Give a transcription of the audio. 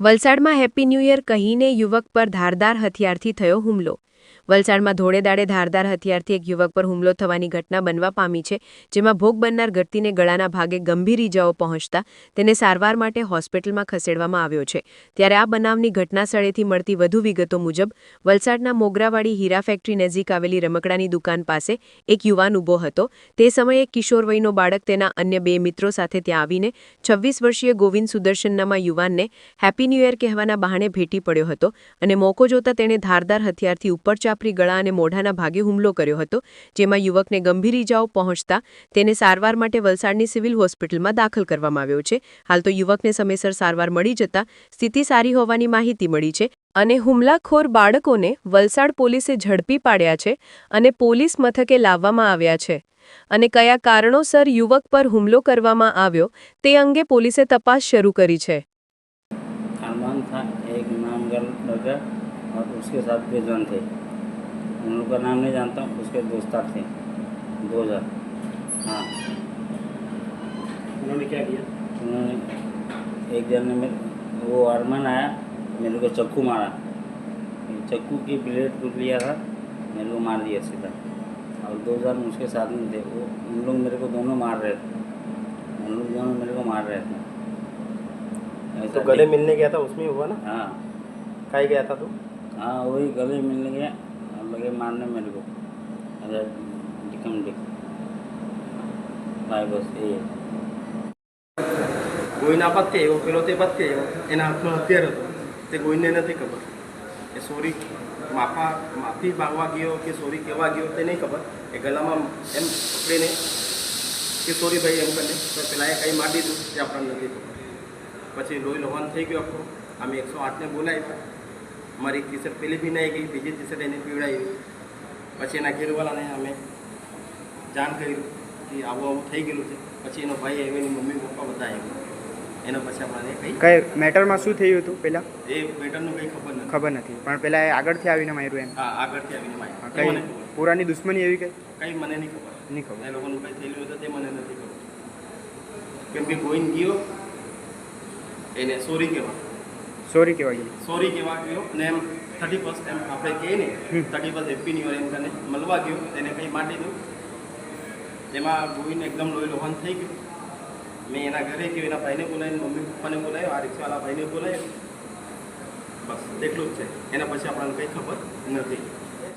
વલસાડમાં happy new year કહીને યુવક પર ધારદાર હથિયારથી થયો હુમલો. વલસાડમાં ધોળેદાડે ધારદાર હથિયારથી એક યુવક પર હુમલો થવાની ઘટના બનવા પામી છે, જેમાં ભોગ બનનાર ઘટતીને ગળાના ભાગે ગંભીર ઇજાઓ પહોંચતા તેને સારવાર માટે હોસ્પિટલમાં ખસેડવામાં આવ્યો છે. ત્યારે આ બનાવની ઘટના સ્થળેથી મળતી વધુ વિગતો મુજબ, વલસાડના મોગરાવાડી હીરા ફેક્ટરી નજીક આવેલી રમકડાની દુકાન પાસે એક યુવાન ઊભો હતો. તે સમયે કિશોર વયનો બાળક તેના અન્ય બે મિત્રો સાથે ત્યાં આવીને છવ્વીસ વર્ષીય ગોવિંદ સુદર્શન નામા યુવાનને હેપી ન્યૂ યર કહેવાના બહાને ભેટી પડ્યો હતો અને મોકો જોતા તેણે ધારદાર હથિયારથી ઉપર ચાપરી ગળા અને મોઢાના ભાગે હુમલો કર્યો હતો જેમાં યુવકને ગંભીર ઇજાઓ પહોંચતા તેને સારવાર માટે વલસાડની સિવિલ હોસ્પિટલમાં દાખલ કરવામાં આવ્યો છે હાલ તો યુવકને સમયસર સારવાર મળી જતા સ્થિતિ સારી હોવાની માહિતી મળી છે અને હુમલાખોર બાળકોને વલસાડ પોલીસે ઝડપી પાડ્યા છે અને પોલીસ મથકે લાવવામાં આવ્યા છે અને કયા કારણોસર યુવક પર હુમલો કરવામાં આવ્યો તે અંગે પોલીસે તપાસ શરૂ કરી છે अरमान था एक नाम गल लड़का और उसके साथ बेजवान थे उन लोग का नाम नहीं जानता हूँ उसके दोस्तार थे। दो हज़ार। हाँ। उन्होंने क्या किया? उन्होंने एक जन ने मेरे वो अरमान आया मेरे को चक्कू मारा। चक्कू की ब्लेड टूट लिया था मेरे को मार दिया सीधा। और दो जन उसके साथ में थे वो उन लोग मेरे को दोनों मार रहे थे। उन लोग दोनों मेरे को मार रहे थे। तो गले मिलने गया था उसमें हुआ ना? हाँ। कहीं गया था तू? हाँ वही गले मिलने गया। लगे मारने मेरे को अरे डिकम डिक भाई बस ये है। ગોઈના પત્તે આવ્યો પેલો તે પત્તે આવ્યો એના હાથમાં હથિયાર હતો તે ગોઈને નથી ખબર એ સોરી માફા માફી માંગવા ગયો કે સોરી કહેવા ગયો તે નહીં ખબર એ ગલામાં એમ પકડીને કે સોરી ભાઈ એમ કરીને તો પેલા એ કંઈ મારી દીધું તે આપણને નથી ખબર પછી લોહી લોહન થઈ ગયો આખો અમે એકસો આઠને બોલાવ્યા મારી ટી શર્ટ પેલી બી નહીં ગઈ બીજી ટી શર્ટ એને પીવડાવી પછી એના ઘેરવાળાને અમે જાણ કર્યું કે આવું આવું થઈ ગયેલું છે. પછી એનો ભાઈ આવ્યો એની મમ્મી પપ્પા બધા આવ્યા. એના પછી આપણને કંઈ કઈ મેટરમાં શું થયું હતું પહેલાં એ મેટરનું કંઈ ખબર નથી. ખબર નથી પણ પહેલાં એ આગળથી આવીને માર્યું એમ. હા આગળથી આવીને માર્યું. કઈ પુરાની દુશ્મની એવી કઈ? કંઈ મને નહીં ખબર. નહીં ખબર. એ લોકોનું કંઈ થયેલું હતું તે મને નથી ખબર. કેમ કે ગોઈન ગયો એને સોરી કહેવા. સોરી કહેવા ગયો. સોરી કહેવા ગયો ને એમ થર્ટી ફર્સ્ટ એમ આપણે કહીએ ને થર્ટી ફર્સ્ટ હેપી ન્યુ એમ તને મળવા ગયો તેને કંઈ માટી દઉં તેમાં ગોવિંદ એકદમ લોહી લોહન થઈ ગયું. મેં એના ઘરે ગયો એના ભાઈને બોલાવીને મમ્મી પપ્પાને બોલાવ્યો આ રિક્ષાવાળા ભાઈને બોલાવ્યો. બસ એટલું જ છે. એના પછી આપણને કંઈ ખબર નથી.